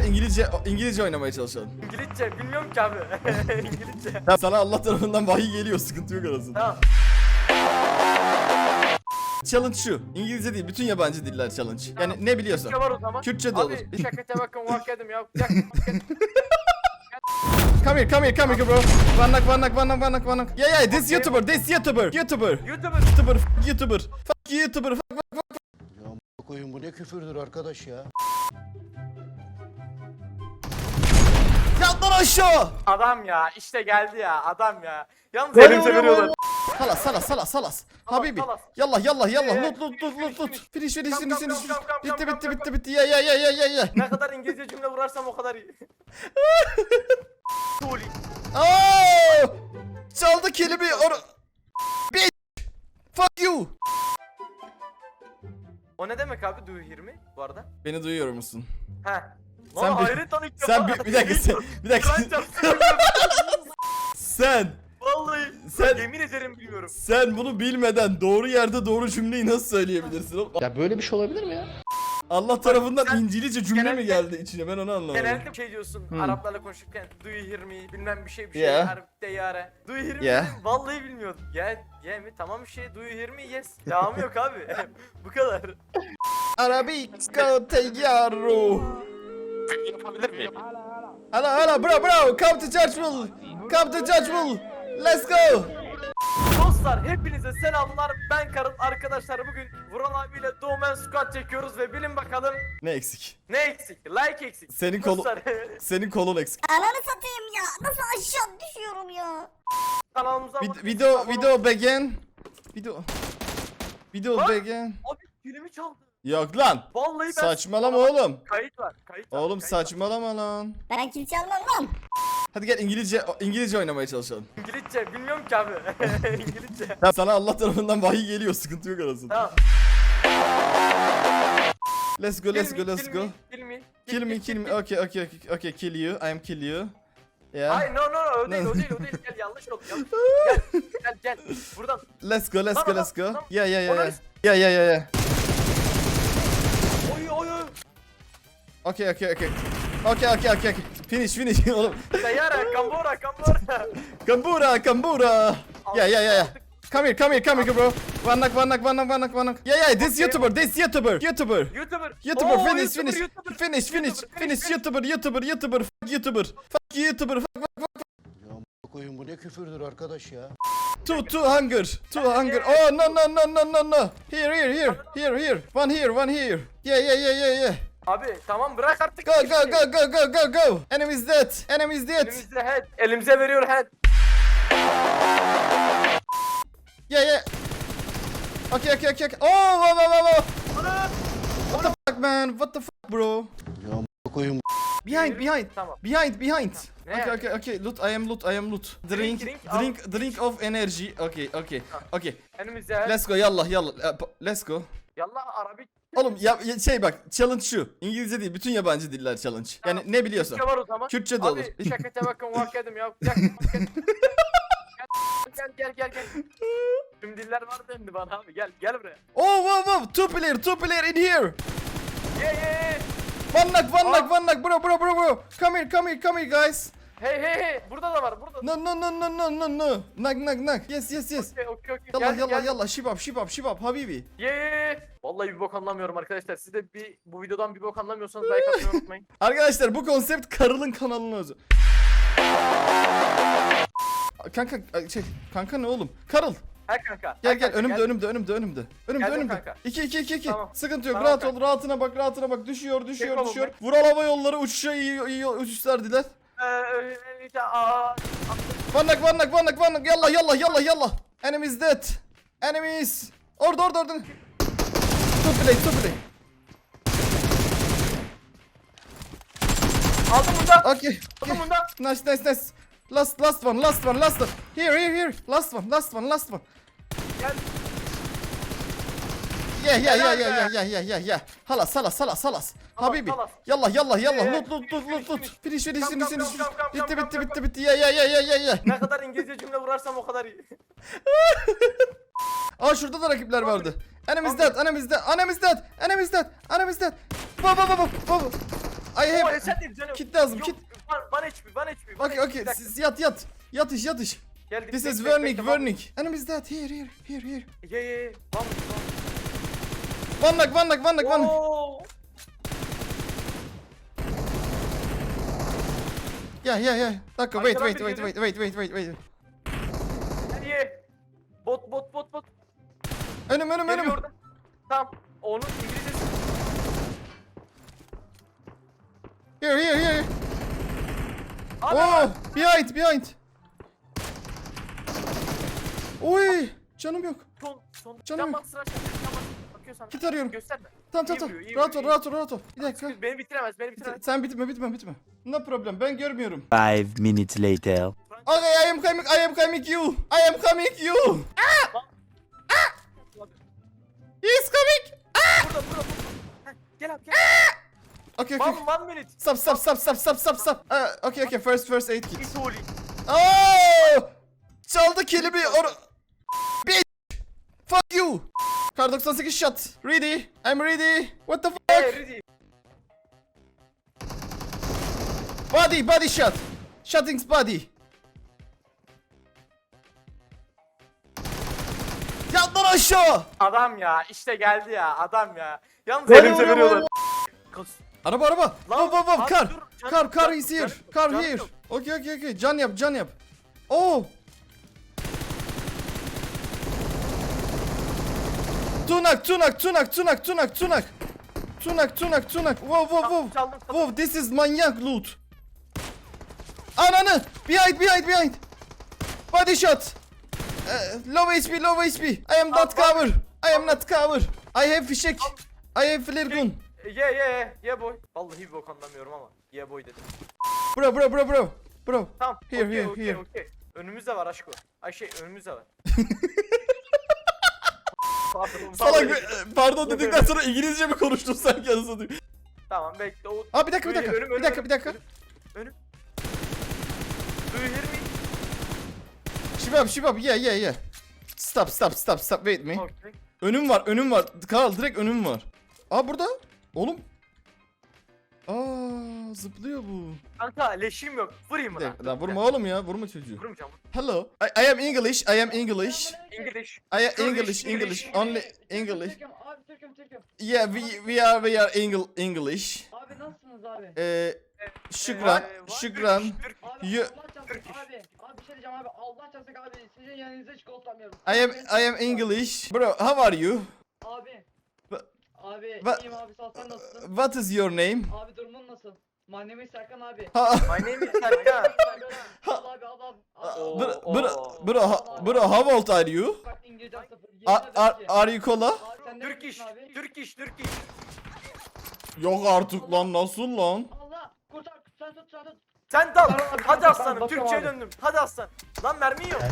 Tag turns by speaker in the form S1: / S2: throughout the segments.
S1: gel İngilizce İngilizce oynamaya çalışalım.
S2: İngilizce bilmiyorum ki abi. İngilizce.
S1: Ya sana Allah tarafından vahiy geliyor sıkıntı yok arasında.
S2: Tamam.
S1: Challenge şu. İngilizce değil bütün yabancı diller challenge. Yani ne biliyorsun?
S2: Kürtçe var o zaman.
S1: Kürtçe de olur.
S2: Abi şakete bakın vak edim ya.
S1: Come here, come here, come here bro. Vanak vanak vanak vanak vanak. Yeah yeah this
S2: Okay.
S1: YouTuber, this YouTuber. YouTuber.
S2: YouTuber.
S1: YouTuber, f- YouTuber. Fuck YouTuber. Fuck, fuck, fuck.
S3: Ya koyun bu ne küfürdür arkadaş ya.
S1: Yat lan aşağı.
S2: Adam ya işte geldi ya adam ya. Yalnız veriyorlar.
S1: vay. Salas salas salas salas. Habibi.
S2: salas.
S1: Yallah yallah yallah.
S2: Yeah,
S1: Lut lut lut
S2: finish,
S1: lut lut.
S2: finish.
S1: Finish finish finish Bitti bitti bitti bitti. Ya ya ya ya ya ya.
S2: Ne kadar İngilizce cümle vurarsam o kadar iyi. Tuli.
S1: Oh! Çaldı kelimi. Or Bitch. Fuck you.
S2: O ne demek abi do you hear me bu arada?
S1: Beni duyuyor musun?
S2: He.
S1: Sen bir-
S2: hayret lan ilk
S1: Sen
S2: defa.
S1: bir, bir dakika sen, bir dakika
S2: Kur'an çarpsın.
S1: sen
S2: Vallahi
S1: Sen-
S2: yemin ederim bilmiyorum.
S1: sen bunu bilmeden doğru yerde doğru cümleyi nasıl söyleyebilirsin? oğlum?
S3: Ya böyle bir şey olabilir mi ya?
S1: Allah tarafından
S2: sen
S1: İncilizce cümle mi
S2: genelde-
S1: geldi içine ben onu anlamadım.
S2: Genelde şey diyorsun
S1: Hmm.
S2: Araplarla konuşurken do you hear me bilmem bir şey bir şey
S1: Yeah.
S2: Arap'ta yare. Do you hear me
S1: Yeah.
S2: dedim, vallahi bilmiyordum. Ya ya mi tamam bir şey do you hear me yes. Devamı yok abi. Bu kadar.
S1: Arabico
S2: Yapabilir miyim?
S1: Hala hala bro bro come to Churchville. Come to Churchville. Let's go.
S2: Dostlar hepinize selamlar. Ben Karın arkadaşlar bugün Vural abiyle Doğmen Squad çekiyoruz ve bilin bakalım
S1: Ne eksik?
S2: ne eksik? Like eksik.
S1: Senin kolu-
S2: Dostlar
S1: Senin kolun eksik.
S4: Ananı satayım ya. Nasıl aşağı düşüyorum ya.
S2: kanalımıza
S1: Vid- video
S2: abone
S1: video begin. Video. Video
S2: Lan!
S1: begin.
S2: Abi kilimi çaldı.
S1: Yok lan.
S2: Vallahi ben
S1: Saçmalama oğlum.
S2: Kayıt var. Kayıt var.
S1: Oğlum
S2: kayıt var.
S1: saçmalama lan.
S4: Ben kimse almam lan.
S1: Hadi gel İngilizce İngilizce oynamaya çalışalım.
S2: İngilizce bilmiyorum ki abi. İngilizce.
S1: Ya sana Allah tarafından vahiy geliyor sıkıntı yok arasında.
S2: Tamam.
S1: Let's go let's go let's
S2: kill
S1: go.
S2: Me, kill me.
S1: Kill me kill me. Okay okay okay okay kill you. I am kill you. Yeah.
S2: Hayır no no no o değil o değil o değil. Gel yanlış oldu yanlış. Gel gel gel. Buradan.
S1: Let's go let's go let's go. Yeah yeah yeah yeah. Yeah yeah yeah yeah. Okay okay okay. Okay okay okay okay. Finish finish oğlum.
S2: Sayara kambora kambora.
S1: Kambura kambura. Yeah yeah yeah yeah. Come here come here come here bro. Vanak vanak vanak vanak vanak. Yeah yeah this
S2: Okay.
S1: YouTuber this YouTuber YouTuber.
S2: YouTuber.
S1: YouTuber
S2: Oo,
S1: finish
S2: YouTuber,
S1: finish
S2: YouTuber.
S1: finish finish
S2: YouTuber,
S1: finish YouTuber YouTuber YouTuber fuck YouTuber fuck YouTuber fuck
S3: Ya a**ına koyun bu ne küfürdür arkadaş ya.
S1: two two hunger two hunger oh no no no no no no here here here here here one here one here yeah yeah yeah yeah yeah
S2: Abi tamam bırak artık.
S1: go go go go go go go. Enemies dead enemies dead.
S2: Elimizde head. Elimize veriyor head.
S1: yeah yeah. Okay okay okay okay. oh wow wow wow wow. What the fuck man? What the fuck bro?
S3: Ya koyun
S1: behind behind.
S2: Tamam.
S1: behind behind.
S2: Ne
S1: okay okay okay. Loot I am loot I am loot. Drink
S2: drink,
S1: drink drink of energy. Okay okay okay.
S2: Elimizde head.
S1: let's go. Yallah yallah. Uh, let's go
S2: Yallah Arabik.
S1: Oğlum ya, ya şey bak challenge şu. İngilizce değil bütün yabancı diller challenge. Yani ne biliyorsun?
S2: Kürtçe var o zaman.
S1: Kürtçe de olur.
S2: Abi şakete bakın vak edim ya. Gel gel gel gel gel. Tüm diller var dendi bana abi gel gel buraya.
S1: Oh wow wow two player two player in here.
S2: Ye ye.
S1: One knock one knock one knock bro bro bro bro. Come here come here come here guys.
S2: Hey hey hey burada da var burada. da.
S1: No no no no no no no. Knock knock knock. Yes yes yes.
S2: Okey okey okey.
S1: Yallah
S2: Gel,
S1: yallah
S2: gel.
S1: yallah şibap şibap şibap habibi.
S2: Ye ye ye. Vallahi bir bok anlamıyorum arkadaşlar. Siz de bir bu videodan bir bok anlamıyorsanız like atmayı unutmayın.
S1: Arkadaşlar bu konsept Karıl'ın kanalına özel. Kanka şey kanka ne oğlum? Karıl
S2: He kanka.
S1: Gel gel
S2: kanka,
S1: önümde önümde önümde önümde. Önümde
S2: Geldim
S1: önümde.
S2: kanka.
S1: 2 2 2 2.
S2: Tamam.
S1: Sıkıntı yok.
S2: Tamam
S1: rahat
S2: kanka.
S1: ol. Rahatına bak. Rahatına bak. Düşüyor, düşüyor,
S2: oğlum,
S1: düşüyor.
S2: bek.
S1: Vural Hava Yolları uçuşa iyi iyi uçuşlar diler.
S2: Ee, e, e, aa,
S1: Vannak vannak vannak vannak. Yallah yallah yallah yallah. Enemies dead. Enemies. Orada orada orada. Two play, two play.
S2: Aldım bunda.
S1: Okay.
S2: Aldım bunda.
S1: Nice nice nice. Last last one, last one, last one. Here here here. Last one, last one, last one.
S2: Gel.
S1: Yeah yeah yeah
S2: Helal
S1: yeah
S2: be.
S1: yeah yeah yeah yeah yeah. Halas halas halas halas. Habibi.
S2: halas.
S1: Yallah yallah yallah.
S2: Yeah,
S1: Loot loot loot loot loot. Finish finish finish finish. Bitti bitti bitti bitti. Yeah yeah yeah yeah yeah yeah.
S2: Ne kadar İngilizce cümle vurarsam o kadar iyi.
S1: Aa şurada da rakipler vardı. Enemies dead, enemies dead, enemies dead, enemies dead, enemies dead. Baba baba baba.
S2: Değil canım.
S1: kit lazım kit.
S2: One, one HP, one HP. one
S1: Okay
S2: HP.
S1: okay
S2: Bir dakika.
S1: siz yat yat. Yatış yatış.
S2: Geldik.
S1: This is
S2: bekle,
S1: Vernick. Enemies dead here here here here.
S2: Ye ye ye. One,
S1: knock one knock one knock
S2: one. Oo.
S1: Yeah yeah yeah. Dakika wait
S2: Arkadan
S1: wait
S2: biri
S1: wait
S2: geliyor.
S1: wait wait wait wait wait.
S2: Gel ye. Bot bot bot bot.
S1: Önüm önüm
S2: Geliyor
S1: önüm.
S2: oradan. Tamam. Onun İngilizcesi.
S1: Here here here.
S2: Abi.
S1: Oh behind behind. Oy canım yok.
S2: Son son.
S1: Canım
S2: Can
S1: yok.
S2: bak sıra çek. Bakıyorsan.
S1: Kit arıyorum.
S2: Gösterme.
S1: Tamam tamam tamam.
S2: iyi
S1: Rahat ol
S2: vuruyor,
S1: rahat ol rahat ol. Bir dakika.
S2: Beni bitiremez. Beni bitiremez.
S1: Sen bitme bitme bitme. No problem ben görmüyorum.
S5: Five minutes later.
S1: Okay I am coming I am coming you. I am coming you. Ah! Ah! He is coming.
S2: Burada burada. burada. Heh, Gel abi gel.
S1: Okay okay.
S2: One, one minute.
S1: Stop stop stop stop stop stop stop. Uh, okay okay first first aid kit.
S2: It's holy.
S1: Oh! Çaldı kelimi or... Bitch! Fuck you! Kar 98 shot. Ready? I'm ready. What the fuck? Body, body shot. Shottings body. Yat lan aşağı.
S2: Adam ya işte geldi ya adam ya. Yalnız
S1: Hadi
S2: elimize veriyorlar. Kas-
S1: Araba araba.
S2: Lan,
S1: Wow wow wow
S2: abi
S1: kar.
S2: dur, can-
S1: Kar kar
S2: can-
S1: is here.
S2: can-
S1: Kar
S2: can
S1: here.
S2: yok.
S1: Okay okay okay. Can yap can yap. Oh. Tunak tunak tunak tunak tunak tunak. Tunak tunak tunak. Wow wow wow.
S2: Çaldım, çaldım.
S1: Wow this is manyak loot. Ananı. Behind behind behind. Body shot. Uh, low HP low HP. I am not cover. I am not cover. I have fişek. I have flare gun.
S2: Ye ye ye ye boy. Vallahi bir bok anlamıyorum ama. Ye boy dedim.
S1: Bro bro bro bro. Bro.
S2: Tamam.
S1: Here,
S2: okey,
S1: here,
S2: okey,
S1: here.
S2: okey. Önümüzde var aşko. Ay şey önümüzde var. Pardon,
S1: Salak
S2: pardon.
S1: bir- e, pardon dedikten sonra İngilizce mi konuştun sanki anasını satayım?
S2: Tamam bekle o.
S1: Aa bir dakika bir dakika.
S2: Önüm, önüm,
S1: Bir dakika bir dakika.
S2: önüm. Do you hear me?
S1: Şibab şibab yeah yeah yeah. Stop stop stop stop wait me.
S2: Okay.
S1: Önüm var önüm var. Karl direkt önüm var. Aa burada. Oğlum. Aa zıplıyor bu.
S2: Kanka leşim yok. Vurayım
S1: Bir
S2: mı
S1: dakika, lan vurma oğlum ya vurma çocuğu.
S2: Vurmayacağım.
S1: Hello. I, I am English. I am English.
S2: English.
S1: I am
S2: English,
S1: English. Only English.
S6: Türk'üm abi Türk'üm Türk'üm.
S1: Yeah we we are we are Engl English.
S6: Abi nasılsınız abi?
S1: Ee, şükran
S2: Ee, what?
S1: şükran.
S2: Türk.
S6: Abi
S1: You-
S6: Allah çarpsın abi. Abi bir şey diyeceğim abi. Allah çarpsın abi. Sizin yanınıza hiç koltuğamıyorum.
S1: I am I am English. Bro how are you?
S6: Abi.
S1: Ba-
S6: Abi
S1: ba-
S6: iyiyim abi sağ ol, sen nasılsın?
S1: What is your name?
S6: Abi durumun nasıl? Manemi Serkan abi.
S2: My name is Serkan.
S6: Al abi al al. al.
S2: Oo.
S1: bro, bro, bro, bro, how old are you?
S6: Bak İngilizcem sıfır.
S1: Are, are, are you cola?
S6: Abi sen ne
S2: Turkish.
S6: abi?
S2: Turkish. Turkish.
S1: Yok artık lan nasıl lan?
S6: Allah kurtar sen tut sen tut.
S2: Sen dal. Hadi aslanım.
S6: ben-
S2: Türkçe'ye
S6: abi.
S2: döndüm. Hadi aslan. Lan mermi yok.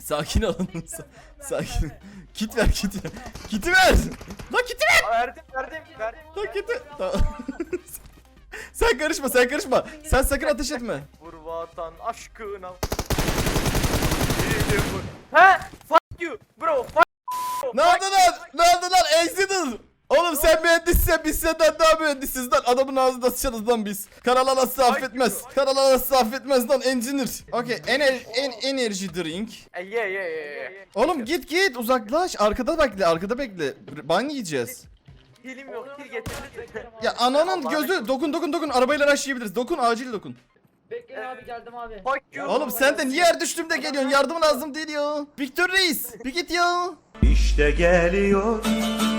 S1: Sakin olun. sa- Sakin. Kit ver kit ver. Kiti ver. Lan kiti ver.
S2: Aa, Verdim verdim verdim.
S1: Lan kiti. Tamam. sen karışma sen karışma. Sen sakın ateş etme.
S2: Vur vatan aşkına. He? Fuck you. Bro. Fuck
S1: Ne oldu lan? Ne oldu lan? Exodus. Oğlum sen mühendissin biz senden daha mühendisiz lan adamın ağzında sıçarız lan biz. Karalar asla affetmez. Karalar asla affetmez lan engineer. Okey ener en enerji drink.
S2: E, ye ye ye ye.
S1: Oğlum git git uzaklaş arkada bekle arkada bekle. Ban yiyeceğiz.
S2: Hilim yok. Hil getirdi.
S1: Ya ananın gözü dokun dokun dokun arabayla rushlayabiliriz. Dokun acil dokun.
S6: Bekleyin abi geldim abi.
S2: Fuck you.
S1: Oğlum sen de niye her düştüğümde geliyorsun? Yardım lazım değil ya. Victor Reis bir git ya.
S7: İşte geliyor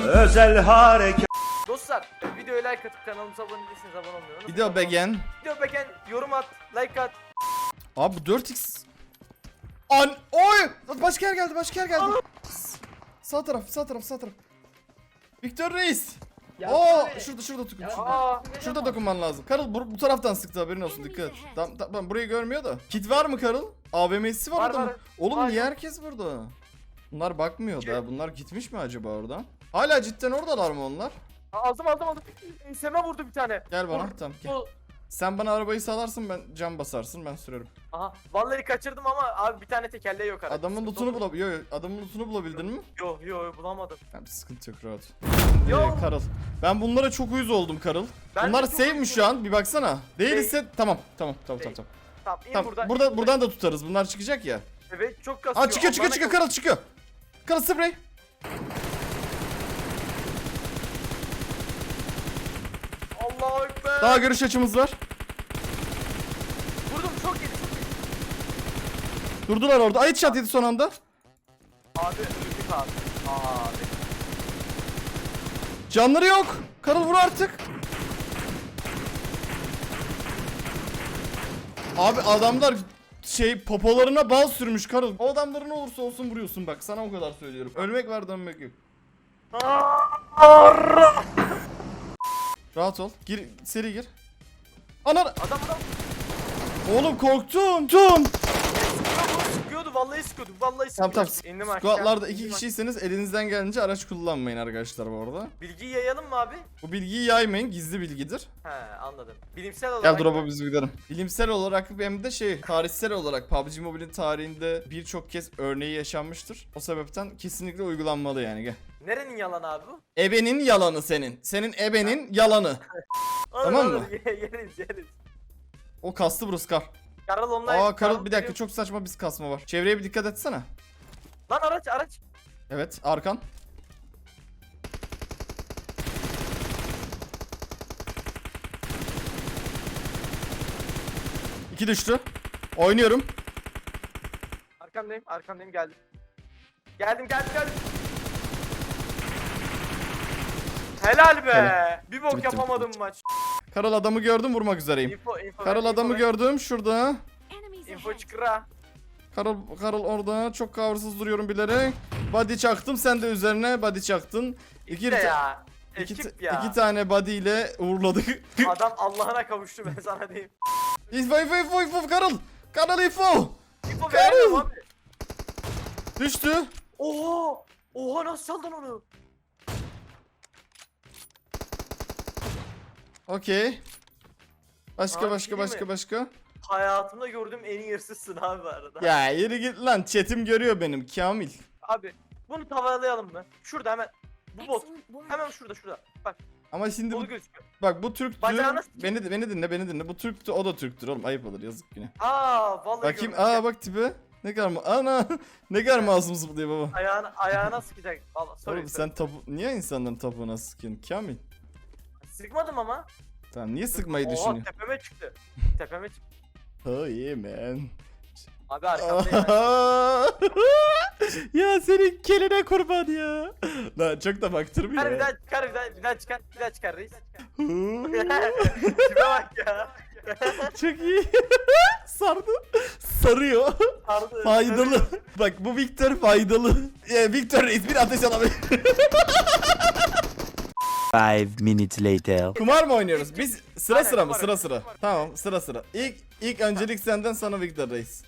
S7: özel harekat.
S2: Dostlar videoya like atıp kanalımıza abone değilseniz abone olmayı unutmayın.
S1: Video beğen.
S2: Video beğen, yorum at, like at.
S1: Abi 4x. An oy başka yer geldi başka yer geldi. S- Sağ taraf sağ taraf sağ taraf. Victor Reis.
S6: Ya
S1: Oo
S6: abi.
S1: şurada şurada Şurada,
S2: Aa,
S1: şurada dokunman lazım. Karıl bu, bu taraftan sıktı haberin olsun dikkat. Tamam tamam burayı görmüyor da. Kit var mı Karıl? AVM'si var,
S2: Var,
S1: orada mı?
S2: var.
S1: Oğlum
S2: Var,
S1: niye herkes burada? Bunlar bakmıyor da. Bunlar gitmiş mi acaba oradan? Hala cidden oradalar mı onlar?
S2: aldım aldım aldım. Seme vurdu bir tane.
S1: Gel bana
S2: Vur.
S1: tamam gel.
S2: Bu
S1: Sen bana arabayı salarsın ben cam basarsın ben sürerim.
S2: Aha vallahi kaçırdım ama abi bir tane tekerleği yok arada.
S1: Adamın lootunu bulabil... Yo, yo, adamın lootunu bulabildin mi?
S2: Yo yo yo, bulamadım.
S1: Tamam sıkıntı yok rahat.
S2: Yo.
S1: Ee, Karıl. Ben bunlara çok uyuz oldum Karıl.
S2: Ben de
S1: Bunlar
S2: çok
S1: mi
S2: uyuz
S1: şu an? Bir baksana. Değilse tamam tamam tamam tamam
S2: Değil.
S1: tamam.
S2: Tamam in
S1: Tamam
S2: buradan.
S1: burada
S2: in
S1: buradan da tutarız. Bunlar çıkacak ya.
S2: Evet çok kasıyor.
S1: Aa çıkıyor çıkıyor çıkıyor Karıl çıkıyor. Karıl sprey.
S2: Allahu ekber.
S1: Daha görüş açımız var.
S2: Vurdum çok yedi çok yedi.
S1: Durdular orada. Ay shot yedi son anda.
S2: Abi öldük abi. Abi.
S1: Canları yok. Karıl vur artık. Abi adamlar şey popolarına bal sürmüş Karıl. O adamları ne olursa olsun vuruyorsun bak sana o kadar söylüyorum. Ölmek var dönmek yok. Rahat ol. Gir seri gir. Ana
S2: Adam adam.
S1: oğlum korktum. Tum.
S2: Sıkıyordu, vallahi sıkıyordu vallahi
S1: Tamam
S2: sıkıyordu.
S1: tamam.
S2: İndim aşağı.
S1: Squatlarda iki
S2: indim
S1: kişiyseniz elinizden gelince araç kullanmayın arkadaşlar bu arada.
S2: aşağı. Bilgiyi yayalım mı abi?
S1: Bu bilgiyi yaymayın gizli bilgidir.
S2: He anladım. Bilimsel olarak.
S1: Gel drop'a biz gidelim. Bilimsel olarak hem de şey tarihsel olarak PUBG Mobile'in tarihinde birçok kez örneği yaşanmıştır. O sebepten kesinlikle uygulanmalı yani gel.
S2: Nerenin yalanı abi bu?
S1: Ebenin yalanı senin. Senin ebenin yalanı.
S2: Alır,
S1: Tamam
S2: alır,
S1: mı?
S2: yeriz yeriz.
S1: O kastı burası kar.
S2: Karol online.
S1: Aa Karol bir dakika çok saçma bir kasma var. Çevreye bir dikkat etsene.
S2: Lan araç araç.
S1: Evet arkan. İki düştü. Oynuyorum.
S2: Arkamdayım arkamdayım geldim. Geldim geldim geldim. Helal be.
S1: Helal.
S2: Bir bok
S1: Bitti, bitti,
S2: yapamadım maç.
S1: Karol adamı gördüm vurmak üzereyim.
S2: Info info.
S1: Karol
S2: ver,
S1: adamı
S2: info ver.
S1: gördüm şurada.
S2: Info çıkıra.
S1: Karol, Karol orada çok kavrsız duruyorum bilerek. Body çaktım sen de üzerine body çaktın. İki,
S2: İşte ya.
S1: iki,
S2: Ekip
S1: ta-
S2: ya.
S1: iki tane body ile uğurladık.
S2: Adam Allah'ına kavuştu ben sana diyeyim.
S1: info info info info Karol. Karol info.
S2: Info abi.
S1: Düştü.
S2: Oha. Oha nasıl saldın onu?
S1: Okey. Başka
S2: Abi,
S1: başka
S2: değil
S1: başka
S2: mi?
S1: başka.
S2: Hayatımda gördüğüm en iyi hırsızsın abi bu arada.
S1: Ya yürü git lan chatim görüyor benim Kamil.
S2: Abi bunu tavalayalım mı? Şurada hemen. Bu bot. Hemen şurada şurada. Bak
S1: Ama şimdi bu,
S2: gözüküyor.
S1: bak bu Türktü.
S2: Bacağına s-
S1: Beni beni dinle beni dinle. Bu Türktü o da Türktür oğlum ayıp olur yazık yine.
S2: Aa vallahi
S1: Bakayım
S2: gördüm.
S1: aa bak tipe. Ne kadar ma ana ne kadar masum zıplıyor baba.
S2: Ayağına, ayağına sıkacak. Valla sorry.
S1: Oğlum sen tabu niye insanların tapuğuna sıkıyorsun Kamil?
S2: Sıkmadım ama.
S1: Tamam niye sıkmayı
S2: Oha
S1: düşünüyorsun?
S2: tepeme çıktı. tepeme çıktı.
S1: Oh yeah man.
S2: Abi arkamdayım. ben.
S1: ya senin keline kurban ya. Lan çok da baktırmıyor.
S2: Çıkar bir daha çıkar bir daha bir daha çıkar bir daha çıkar reis. Tipe bak ya.
S1: çok iyi. Sardı. Sarıyor.
S2: Sardı,
S1: Faydalı. Bak bu Victor faydalı. Ee, Victor reis bir ateş alabilir.
S5: Five minutes later.
S1: Kumar mı oynuyoruz? Biz sıra
S2: Aynen,
S1: sıra mı?
S2: kumar
S1: Sıra
S2: oynuyoruz,
S1: sıra.
S2: kumar.
S1: Tamam sıra sıra. İlk ilk öncelik senden sonra Victor reis.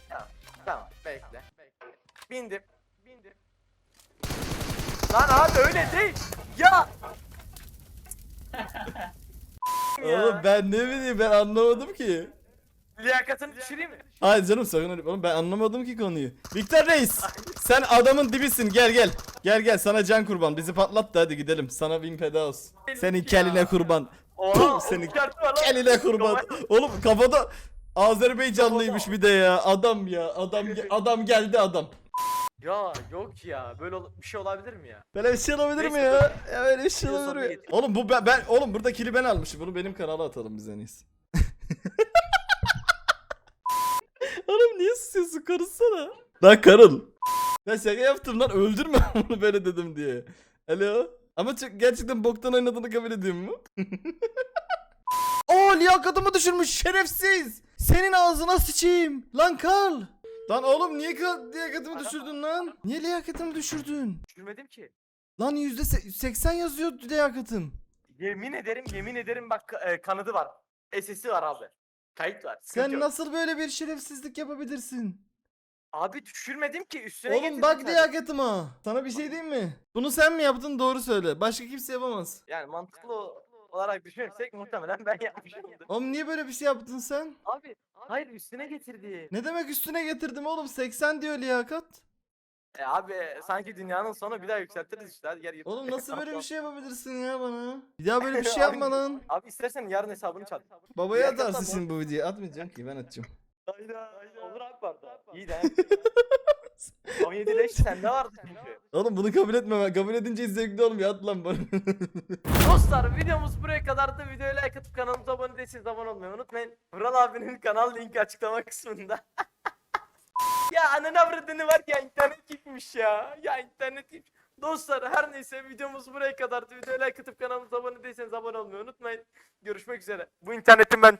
S2: Tamam bekle. bekle. Bindim. Bindim. Lan abi öyle değil. Ya. ya.
S1: Oğlum ben ne bileyim ben anlamadım ki.
S2: Liyakatını düşüreyim mi?
S1: Hayır canım sakın öyle. Oğlum ben anlamadım ki konuyu. Victor Reis sen adamın dibisin gel gel. Gel gel sana can kurban. Bizi patlat da hadi gidelim. Sana bin feda olsun. Senin keline kurban. Puh, senin. Keline kurban. Oğlum kafada Azerbaycanlıymış bir de ya. Adam ya. Adam adam geldi adam.
S2: Ya yok ya böyle ol- bir şey olabilir mi ya?
S1: Böyle bir şey olabilir mi ya? Ya böyle bir şey olabilir mi? Oğlum bu ben, ben oğlum burada kili ben almışım. Bunu benim kanala atalım biz en iyisi. oğlum niye susuyorsun? Karılsana. Lan karıl. Ben şaka yaptım lan öldürme bunu böyle dedim diye. Alo. Ama çok, gerçekten boktan oynadığını kabul ediyorum mu? Oo liyakatımı düşürmüş şerefsiz. Senin ağzına sıçayım. Lan Karl. Lan oğlum niye ka- liyakatımı düşürdün lan? Niye liyakatımı düşürdün?
S2: Düşürmedim ki.
S1: Lan yüzde se- 80 yazıyor liyakatım.
S2: Yemin ederim yemin ederim bak e, kanadı var. SS'i var abi. Kayıt var. sıkıntı
S1: Sen
S2: yok.
S1: nasıl böyle bir şerefsizlik yapabilirsin?
S2: Abi düşürmedim ki üstüne
S1: Oğlum
S2: getirdim
S1: bak
S2: sadece.
S1: liyakatıma. Sana bir şey diyeyim mi? Bunu sen mi yaptın doğru söyle. Başka kimse yapamaz.
S2: Yani mantıklı o- olarak düşünürsek muhtemelen ben yapmışımdır.
S1: Oğlum niye böyle bir şey yaptın sen?
S2: Abi hayır üstüne getirdi.
S1: Ne demek üstüne getirdim oğlum 80 diyor liyakat.
S2: E abi sanki dünyanın sonu bir daha yükseltiriz işte hadi gel git.
S1: Oğlum nasıl böyle bir şey yapabilirsin ya bana? Bir daha böyle bir şey yapma lan.
S2: Abi istersen yarın hesabını çal.
S1: Babaya atarsın şimdi bu videoyu. Atmayacağım ki ben atacağım.
S2: Hayda. Olur abi pardon. İyi de. 17 leş sende vardı çünkü.
S1: Oğlum bunu kabul etme. Kabul edince zevkli oğlum ya at lan bana.
S2: Dostlar videomuz buraya kadardı. Videoya like atıp kanalımıza abone değilseniz abone olmayı unutmayın. Vural abinin kanal linki açıklama kısmında. ya ananı avradını var ya internet gitmiş ya. Ya internet gitmiş. Dostlar her neyse videomuz buraya kadardı. Videoya like atıp kanalımıza abone değilseniz abone olmayı unutmayın. Görüşmek üzere. Bu internetin ben